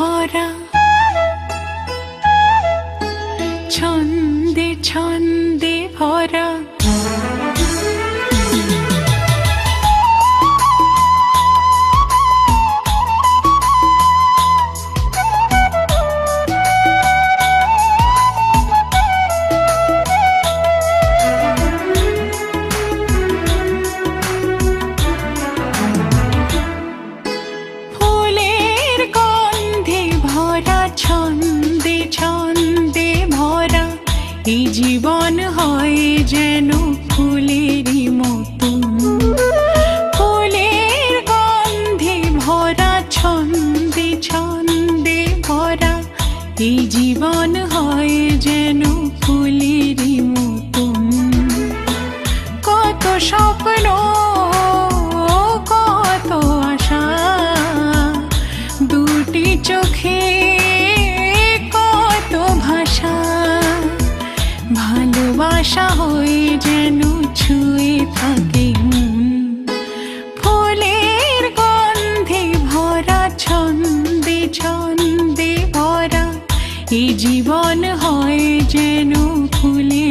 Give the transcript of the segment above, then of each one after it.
ভরা ছন্দে ছন্দে জীবন হয় যেন ফুলেরই মতন। ফুলের গন্ধে ভরা ছন্দে ছন্দে ভরা এই জীবন হয় যেন ফুলেরই মতন। কত স্বপ্ন, কত আশা, দুটি চোখে যেন ছুঁয়ে ফুলের গন্ধে ভরা ছন্দে ছন্দে ভরা এই জীবন হয় যেন ফুলেরই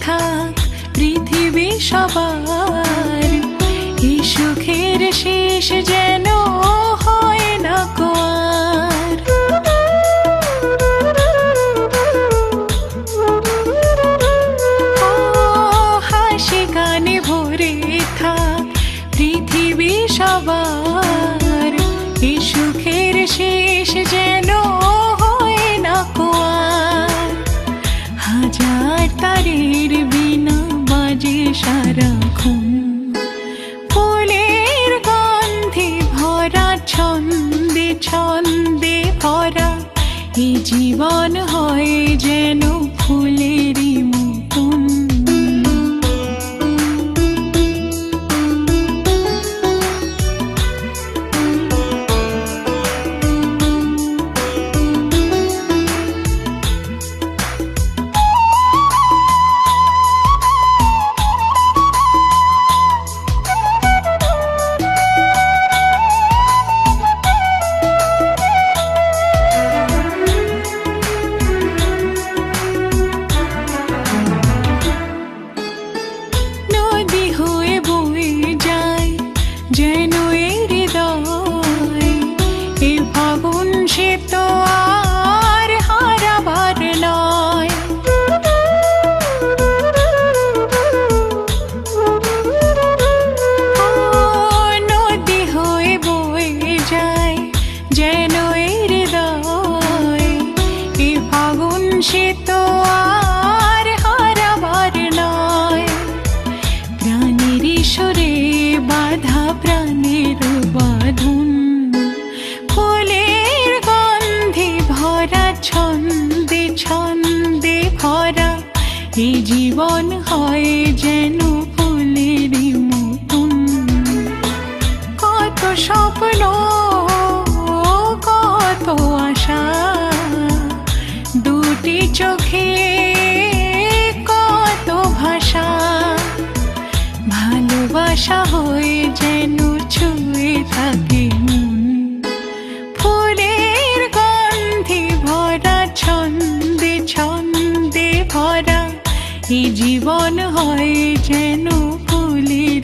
থাক পৃথিবী সবার। এই সুখের শেষ যেন হয় না কোয়ার ও হাসি গানে ভরে থাক পৃথিবী সবার। সারাক্ষণ। ফুলের গন্ধে ভরা ছন্দে ছন্দে ভরা এই জীবন হয় যেন ফুলেরই সে তো আর হারাবার ও নদী হয়ে বয়ে যায় যেন হৃদয়। এ ফাগুন সে তো আর হারাবার নয়। প্রাণের ঈশ্বরে বাধা প্রাণের এই জীবন হয় যেন ফুলের মতন। কত স্বপ্ন এই জীবন হয় যেন ফুলের